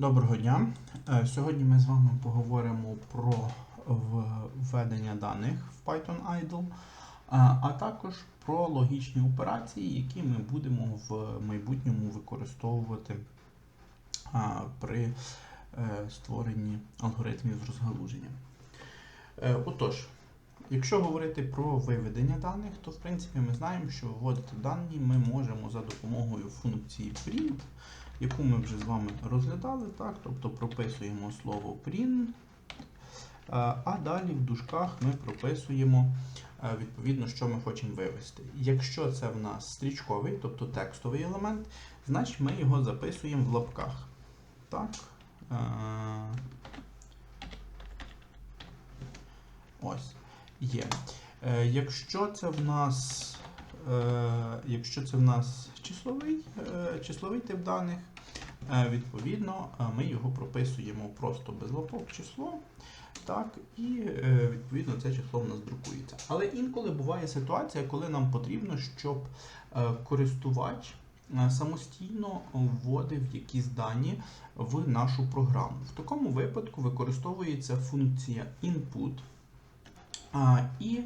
Доброго дня. Е, Сьогодні ми з вами поговоримо про введення даних в Python Idle, а а також про логічні операції, які ми будемо в майбутньому використовувати при е, створенні алгоритмів розгалуження. Е, Отож, якщо говорити про виведення даних, то в принципі ми знаємо, що вводити дані ми можемо за допомогою функції print, яку ми вже з вами розглядали, так? тобто прописуємо слово print, а а далі в дужках ми прописуємо е, відповідно, що ми хочемо вивести. Якщо це в нас стрічковий, тобто текстовий елемент, значить ми його записуємо в лапках. Так. Е, Ось. Є. Е, Якщо це в нас, е, якщо це в нас числовий, е, числовий тип даних, е, відповідно, ми його прописуємо просто без лапок число. Так, і е, відповідно це число в нас друкується. Але інколи буває ситуація, коли нам потрібно, щоб е, користувач е, самостійно вводив якісь дані в нашу програму. В такому випадку використовується функція input і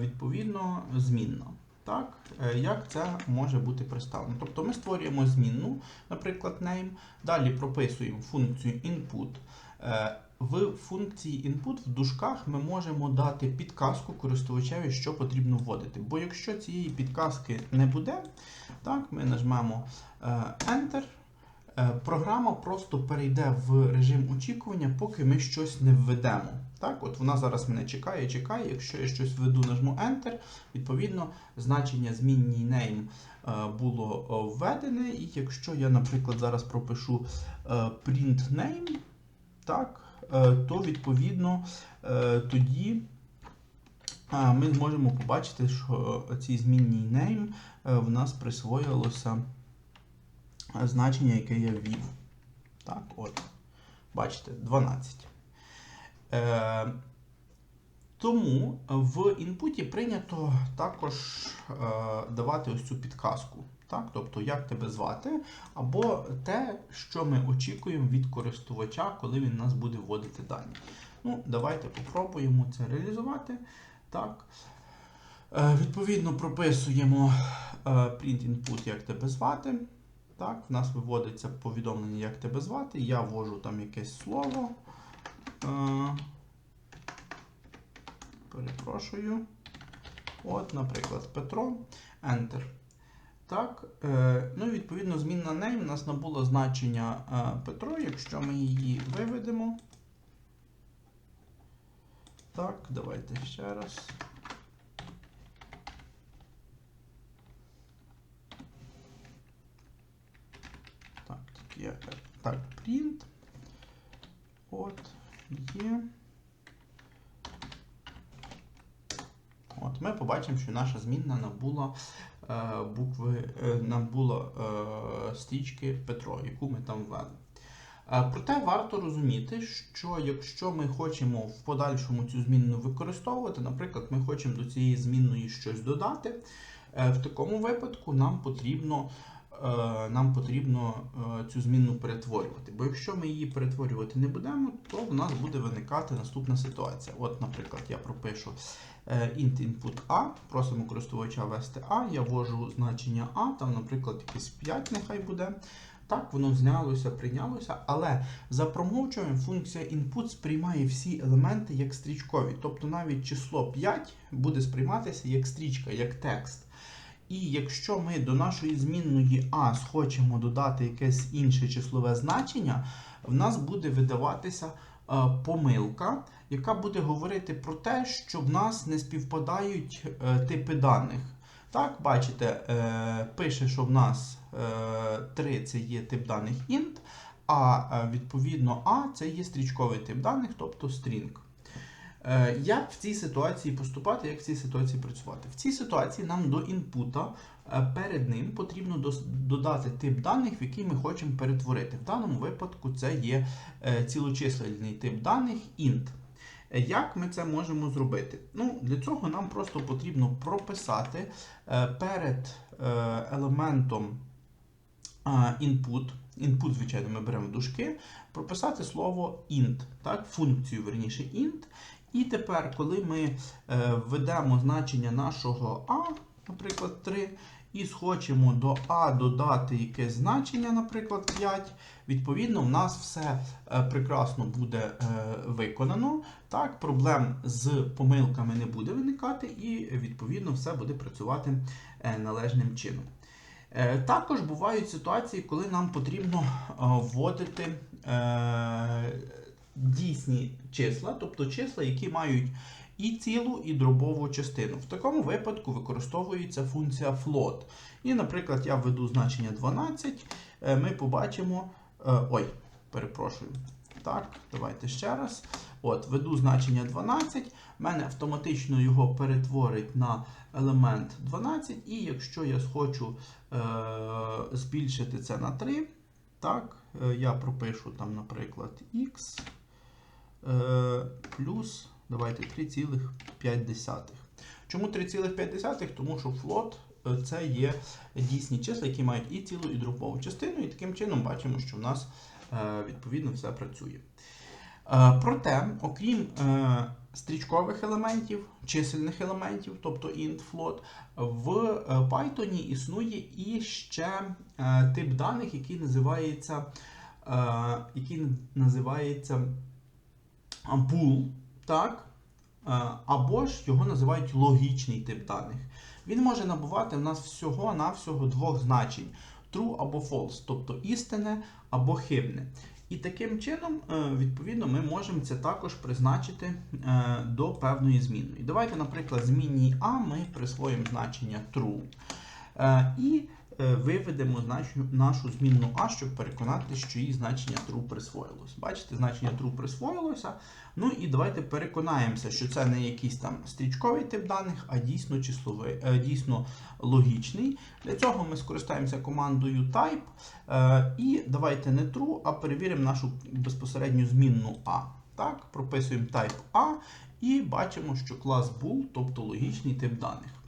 відповідно змінна. Так, Е, як це може бути представлено? Тобто ми створюємо змінну, наприклад, name, далі прописуємо функцію input. Е, В функції input в дужках ми можемо дати підказку користувачеві, що потрібно вводити. Бо якщо цієї підказки не буде, так, ми нажмемо е, Enter. Е, Програма просто перейде в режим очікування, поки ми щось не введемо. Так, от вона зараз мене чекає, чекає. Якщо я щось введу, нажму Enter, відповідно, значення змінній name е, було е, введене. І якщо я, наприклад, зараз пропишу print name, так, то відповідно тоді ми зможемо побачити, що цій змінній name в нас присвоїлося значення, яке я ввів. Так, от. Бачите, 12. Е, тому в інпуті прийнято також е, давати ось цю підказку. Так? Тобто, як тебе звати, або те, що ми очікуємо від користувача, коли він нас буде вводити дані. Ну, Давайте попробуємо це реалізувати. Так. Е, відповідно, прописуємо е, print input, як тебе звати. Так, в нас виводиться повідомлення, як тебе звати. Я ввожу там якесь слово. Е, перепрошую. От, наприклад, Петро. Enter. Так, е, ну і відповідно змінна name у нас набула значення е, Петро, якщо ми її виведемо. Так, давайте ще раз. Так, так, print. От, є. От, ми побачимо, що наша змінна набула е, букви, е, набула е, стрічки Петро, яку ми там ввели. Е, Проте варто розуміти, що якщо ми хочемо в подальшому цю змінну використовувати, наприклад, ми хочемо до цієї змінної щось додати, е, в такому випадку нам потрібно, нам потрібно е, цю змінну перетворювати. Бо якщо ми її перетворювати не будемо, то в нас буде виникати наступна ситуація. От, наприклад, я пропишу е, int input A, просимо користувача ввести A, я ввожу значення A, там, наприклад, якесь 5 нехай буде. Так, воно знялося, прийнялося, але за промовчуванням функція input сприймає всі елементи як стрічкові. Тобто навіть число 5 буде сприйматися як стрічка, як текст. І якщо ми до нашої змінної А схочемо додати якесь інше числове значення, в нас буде видаватися е, помилка, яка буде говорити про те, що в нас не співпадають е, типи даних. Так, бачите, е, пише, що в нас е, 3 це є тип даних int, а відповідно А це є стрічковий тип даних, тобто string. Е, Як в цій ситуації поступати, як в цій ситуації працювати? В цій ситуації нам до інпута е, перед ним потрібно додати тип даних, в який ми хочемо перетворити. В даному випадку це є е, цілочисленний тип даних int. Як ми це можемо зробити? Ну, Для цього нам просто потрібно прописати перед елементом input Input, звичайно, ми беремо дужки, прописати слово int, так, функцію, верніше int. І тепер, коли ми е, введемо значення нашого a, наприклад, 3, і схочемо до А додати якесь значення, наприклад, 5, відповідно, в нас все е, прекрасно буде е, виконано. Так, проблем з помилками не буде виникати, і відповідно все буде працювати належним чином. Також бувають ситуації, коли нам потрібно вводити дійсні числа, тобто числа, які мають і цілу, і дробову частину. В такому випадку використовується функція float. І, наприклад, я введу значення 12, е, ми побачимо. е, Ой, перепрошую. Так, давайте ще раз. От, введу значення 12, в мене автоматично його перетворить на елемент 12, і якщо я схочу е, збільшити це на 3, так, е, я пропишу там, наприклад, x плюс давайте 3,5. Чому 3,5? Тому що float е, це є дійсні числа, які мають і цілу, і дробову частину, і таким чином бачимо, що в нас е, відповідно все працює. Е, Проте, окрім е, стрічкових елементів, чисельних елементів, тобто int, float, в е, Python існує і ще е, тип даних, який називається, е, який називається bool, так? Е, або ж його називають логічний тип даних. Він може набувати в нас всього-навсього двох значень: true або false, тобто істинне або хибне. І таким чином, е, відповідно, ми можемо це також призначити е, до певної зміни. Давайте, наприклад, змінній А ми присвоїмо значення true. І виведемо нашу змінну А, щоб переконати, що її значення true присвоїлось. Бачите, значення true присвоїлося. Ну і давайте переконаємося, що це не якийсь там стрічковий тип даних, а дійсно числовий, е, дійсно логічний. Для цього ми скористаємося командою type. Е, І давайте не true, а перевіримо нашу безпосередню змінну А. Так, прописуємо type A і бачимо, що клас bool, тобто логічний тип даних.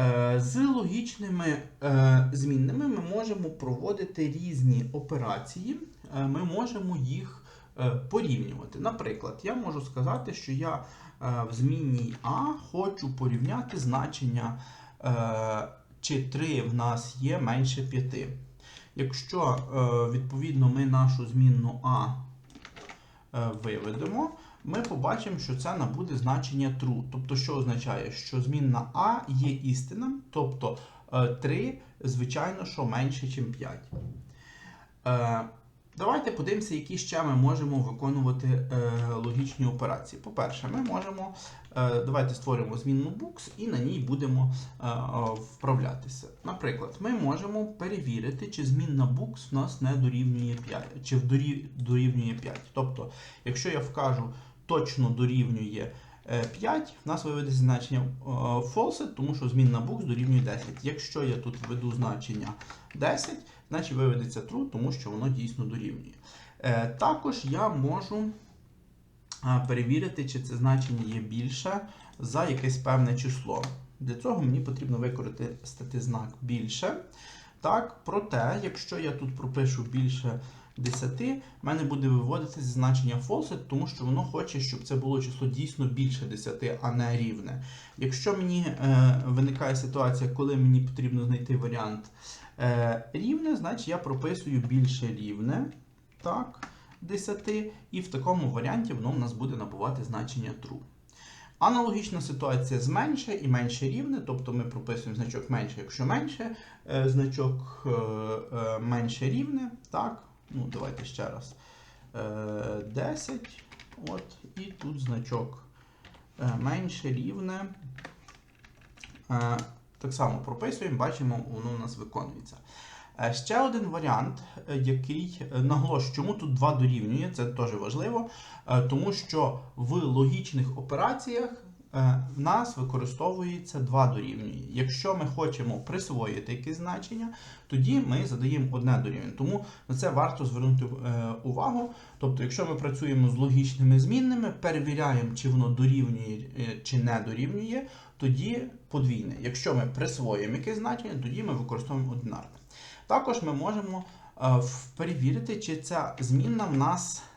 Е, З логічними е, змінними ми можемо проводити різні операції, Е, ми можемо їх порівнювати. Наприклад, я можу сказати, що я в змінній А хочу порівняти значення, чи 3 в нас є менше 5. Якщо відповідно ми нашу змінну А виведемо, ми побачимо, що це набуде значення true. Тобто, що означає, що змінна А є істинним, тобто е, 3, звичайно, що менше, ніж 5. Е, Давайте подивимося, які ще ми можемо виконувати е, логічні операції. По-перше, ми можемо, е, давайте створимо змінну books і на ній будемо е, е, вправлятися. Наприклад, ми можемо перевірити, чи змінна books в нас не дорівнює 5, чи дорівнює 5. Тобто, якщо я вкажу точно дорівнює е, 5, в нас виведеться значення е, false, тому що змінна books дорівнює 10. Якщо я тут введу значення 10, значить виведеться true, тому що воно дійсно дорівнює. Е, Також я можу е, перевірити, чи це значення є більше за якесь певне число. Для цього мені потрібно використати знак більше. Так, проте, якщо я тут пропишу більше 10, в мене буде виводитися значення false, тому що воно хоче, щоб це було число дійсно більше 10, а не рівне. Якщо мені е, виникає ситуація, коли мені потрібно знайти варіант е, рівне, значить я прописую більше рівне. Так, 10, і в такому варіанті воно в нас буде набувати значення true. Аналогічна ситуація з менше і менше рівне, тобто ми прописуємо значок менше, якщо менше, е, значок е, е, менше рівне. Так, ну давайте ще раз. Е, 10. От, і тут значок е, менше рівне. Е, так само прописуємо, бачимо, воно у нас виконується. Е, Ще один варіант, е, який е, наголошую, чому тут 2 дорівнює, це теж важливо, е, тому що в логічних операціях е, в нас використовується 2 дорівнює. Якщо ми хочемо присвоїти якесь значення, тоді ми задаємо одне дорівнює. Тому на це варто звернути е, увагу. Тобто, якщо ми працюємо з логічними змінними, перевіряємо, чи воно дорівнює е, чи не дорівнює, тоді подвійне. Якщо ми присвоїмо якесь значення, тоді ми використовуємо одинарне. Також ми можемо е, перевірити, чи ця змінна в нас е,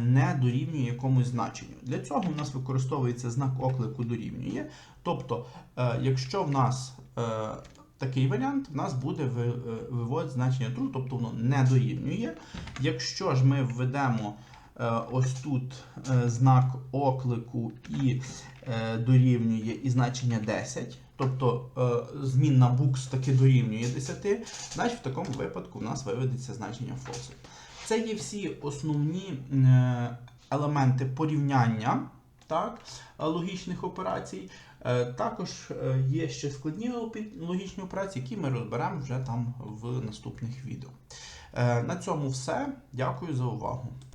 не дорівнює якомусь значенню. Для цього в нас використовується знак оклику дорівнює. Тобто, е, якщо в нас е, такий варіант, в нас буде е, виводити значення true, тобто воно не дорівнює. Якщо ж ми введемо е, ось тут е, знак оклику і е, дорівнює і значення 10, тобто е, змінна books таки дорівнює 10, значить в такому випадку в нас виведеться значення false. Це є всі основні е, елементи порівняння так, логічних операцій. Е, Також е, є ще складні логічні операції, які ми розберемо вже там в наступних відео. На цьому все. Дякую за увагу.